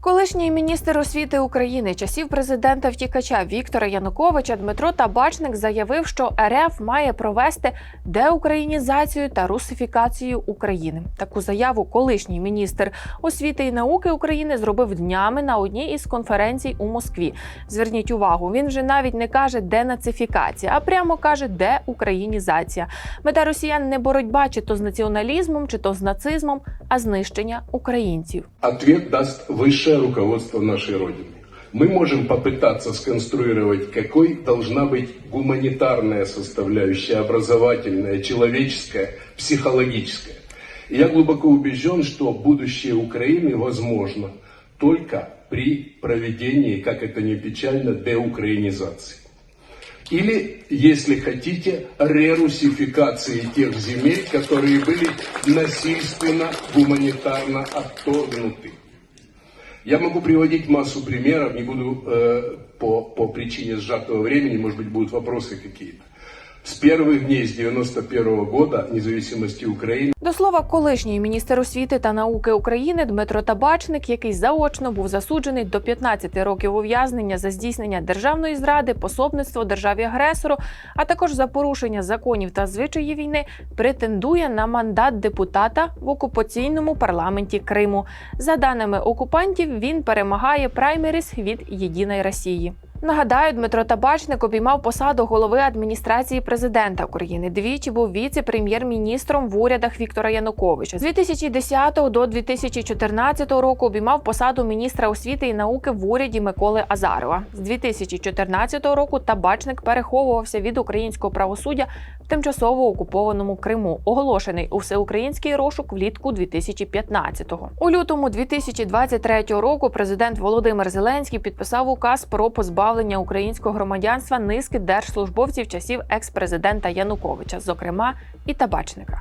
Колишній міністр освіти України часів президента втікача Віктора Януковича Дмитро Табачник заявив, що РФ має провести деукраїнізацію та русифікацію України. Таку заяву колишній міністр освіти і науки України зробив днями на одній із конференцій у Москві. Зверніть увагу, він вже навіть не каже денацифікація, а прямо каже деукраїнізація. Мета росіян не боротьба чи то з націоналізмом, чи то з нацизмом, а знищення українців. Ответ даст высшее руководство нашей Родины. Мы можем попытаться сконструировать, какой должна быть гуманитарная составляющая, образовательная, человеческая, психологическая. Я глубоко убежден, что будущее Украины возможно только при проведении, как это не печально, деукраинизации. Или, если хотите, рерусификации тех земель, которые были насильственно, гуманитарно отторгнуты. Я могу приводить массу примеров, не буду э, по, по причине сжатого времени, может быть, будут вопросы какие-то. С первых дней с 91 года независимости Украины До слова, колишній міністр освіти та науки України Дмитро Табачник, який заочно був засуджений до 15 років ув'язнення за здійснення державної зради, пособництво державі агресору, а також за порушення законів та звичаїв війни, претендує на мандат депутата в окупаційному парламенті Криму. За даними окупантів, він перемагає праймеріс від Єдиної Росії. Нагадаю, Дмитро Табачник обіймав посаду голови адміністрації президента України. Двічі був віце-прем'єр-міністром в урядах Віктора Януковича. З 2010 до 2014 року обіймав посаду міністра освіти і науки в уряді Миколи Азарова. З 2014 року Табачник переховувався від українського правосуддя в тимчасово окупованому Криму, оголошений у всеукраїнський розшук влітку 2015-го. У лютому 2023 року президент Володимир Зеленський підписав указ про позбавлення українського громадянства низки держслужбовців часів екс-президента Януковича, зокрема і табачника.